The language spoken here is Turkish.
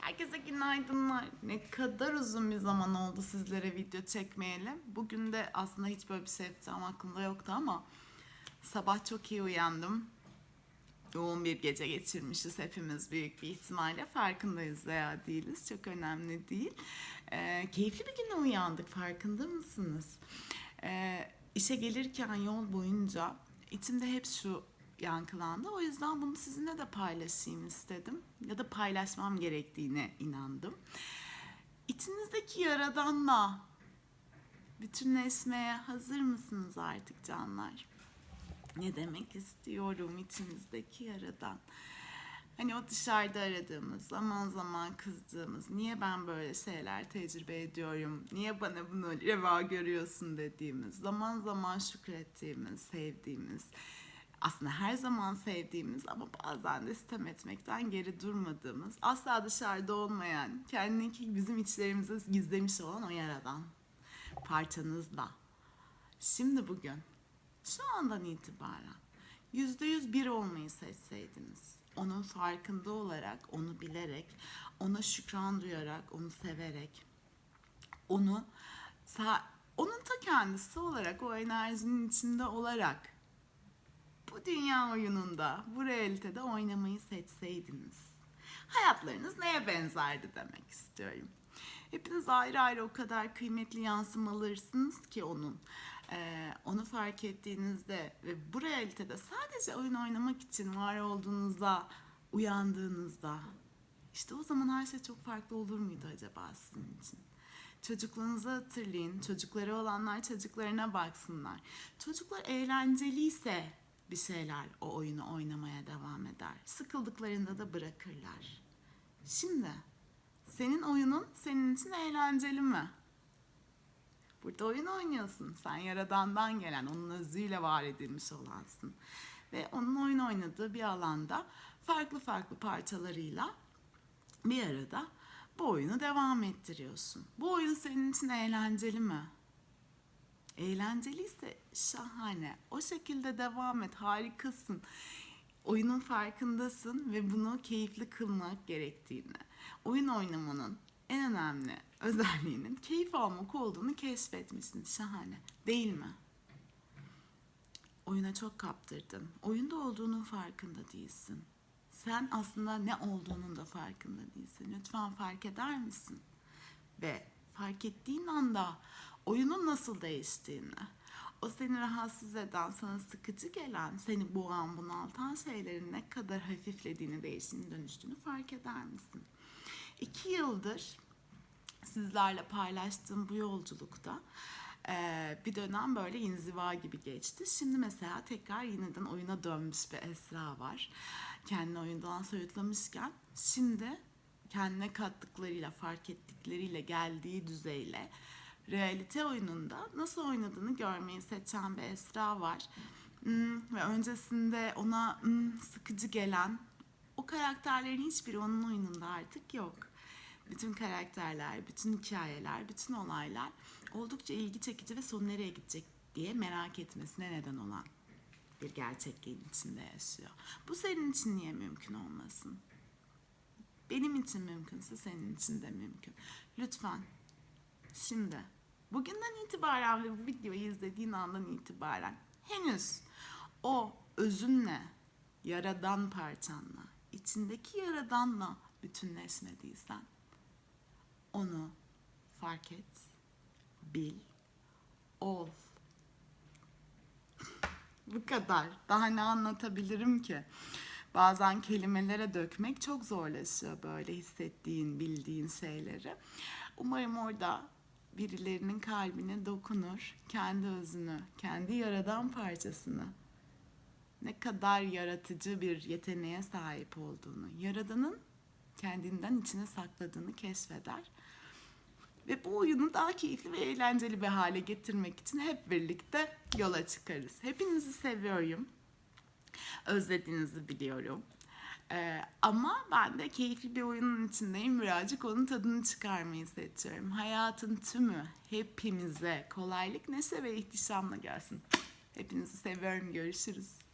Herkese günaydınlar. Ne kadar uzun bir zaman oldu sizlere video çekmeyeli. Bugün de aslında hiç böyle bir şey yapacağım aklımda yoktu ama sabah çok iyi uyandım. Yoğun bir gece geçirmişiz hepimiz büyük bir ihtimalle. Farkındayız veya değiliz. Çok önemli değil. Ee, keyifli bir güne uyandık. Farkında mısınız? Ee, işe gelirken yol boyunca içimde hep şu yankılandı. O yüzden bunu sizinle de paylaşayım istedim. Ya da paylaşmam gerektiğine inandım. İçinizdeki yaradanla bütünleşmeye hazır mısınız artık canlar? Ne demek istiyorum içimizdeki yaradan? Hani o dışarıda aradığımız, zaman zaman kızdığımız, niye ben böyle şeyler tecrübe ediyorum, niye bana bunu reva görüyorsun dediğimiz, zaman zaman şükrettiğimiz, sevdiğimiz, aslında her zaman sevdiğimiz ama bazen de sitem etmekten geri durmadığımız, asla dışarıda olmayan, kendini bizim içlerimize gizlemiş olan o yaradan parçanızla. Şimdi bugün, şu andan itibaren yüzde yüz bir olmayı seçseydiniz, onun farkında olarak, onu bilerek, ona şükran duyarak, onu severek, onu onun ta kendisi olarak, o enerjinin içinde olarak bu dünya oyununda, bu realitede oynamayı seçseydiniz, hayatlarınız neye benzerdi demek istiyorum. Hepiniz ayrı ayrı o kadar kıymetli yansımalarısınız ki onun. Ee, onu fark ettiğinizde ve bu realitede sadece oyun oynamak için var olduğunuzda, uyandığınızda, işte o zaman her şey çok farklı olur muydu acaba sizin için? Çocukluğunuzu hatırlayın. Çocukları olanlar çocuklarına baksınlar. Çocuklar eğlenceliyse bir şeyler o oyunu oynamaya devam eder. Sıkıldıklarında da bırakırlar. Şimdi senin oyunun senin için eğlenceli mi? Burada oyun oynuyorsun. Sen yaradandan gelen, onun özüyle var edilmiş olansın. Ve onun oyun oynadığı bir alanda farklı farklı parçalarıyla bir arada bu oyunu devam ettiriyorsun. Bu oyun senin için eğlenceli mi? Eğlenceliyse şahane. O şekilde devam et. Harikasın. Oyunun farkındasın ve bunu keyifli kılmak gerektiğini. Oyun oynamanın en önemli özelliğinin keyif almak olduğunu keşfetmişsin. Şahane. Değil mi? Oyuna çok kaptırdın. Oyunda olduğunun farkında değilsin. Sen aslında ne olduğunun da farkında değilsin. Lütfen fark eder misin? Ve fark ettiğin anda oyunun nasıl değiştiğini, o seni rahatsız eden, sana sıkıcı gelen, seni boğan, bunaltan şeylerin ne kadar hafiflediğini, değiştiğini, dönüştüğünü fark eder misin? İki yıldır sizlerle paylaştığım bu yolculukta bir dönem böyle inziva gibi geçti. Şimdi mesela tekrar yeniden oyuna dönmüş bir Esra var. Kendini oyundan soyutlamışken şimdi kendine kattıklarıyla, fark ettikleriyle, geldiği düzeyle realite oyununda nasıl oynadığını görmeyi seçen bir Esra var. Hmm, ve öncesinde ona hmm, sıkıcı gelen o karakterlerin hiçbiri onun oyununda artık yok. Bütün karakterler, bütün hikayeler, bütün olaylar oldukça ilgi çekici ve sonu nereye gidecek diye merak etmesine neden olan bir gerçekliğin içinde yaşıyor. Bu senin için niye mümkün olmasın? Benim için mümkünse senin için de mümkün. Lütfen şimdi bugünden itibaren ve bu videoyu izlediğin andan itibaren henüz o özünle, yaradan parçanla, içindeki yaradanla bütünleşmediysen onu fark et, bil, ol. Bu kadar. Daha ne anlatabilirim ki? Bazen kelimelere dökmek çok zorlaşıyor böyle hissettiğin, bildiğin şeyleri. Umarım orada birilerinin kalbine dokunur, kendi özünü, kendi yaradan parçasını ne kadar yaratıcı bir yeteneğe sahip olduğunu, yaradanın kendinden içine sakladığını keşfeder. Ve bu oyunu daha keyifli ve eğlenceli bir hale getirmek için hep birlikte yola çıkarız. Hepinizi seviyorum. Özlediğinizi biliyorum. Ee, ama ben de keyifli bir oyunun içindeyim. Birazcık onun tadını çıkarmayı seçiyorum. Hayatın tümü hepimize kolaylık, neşe ve ihtişamla gelsin. Hepinizi seviyorum. Görüşürüz.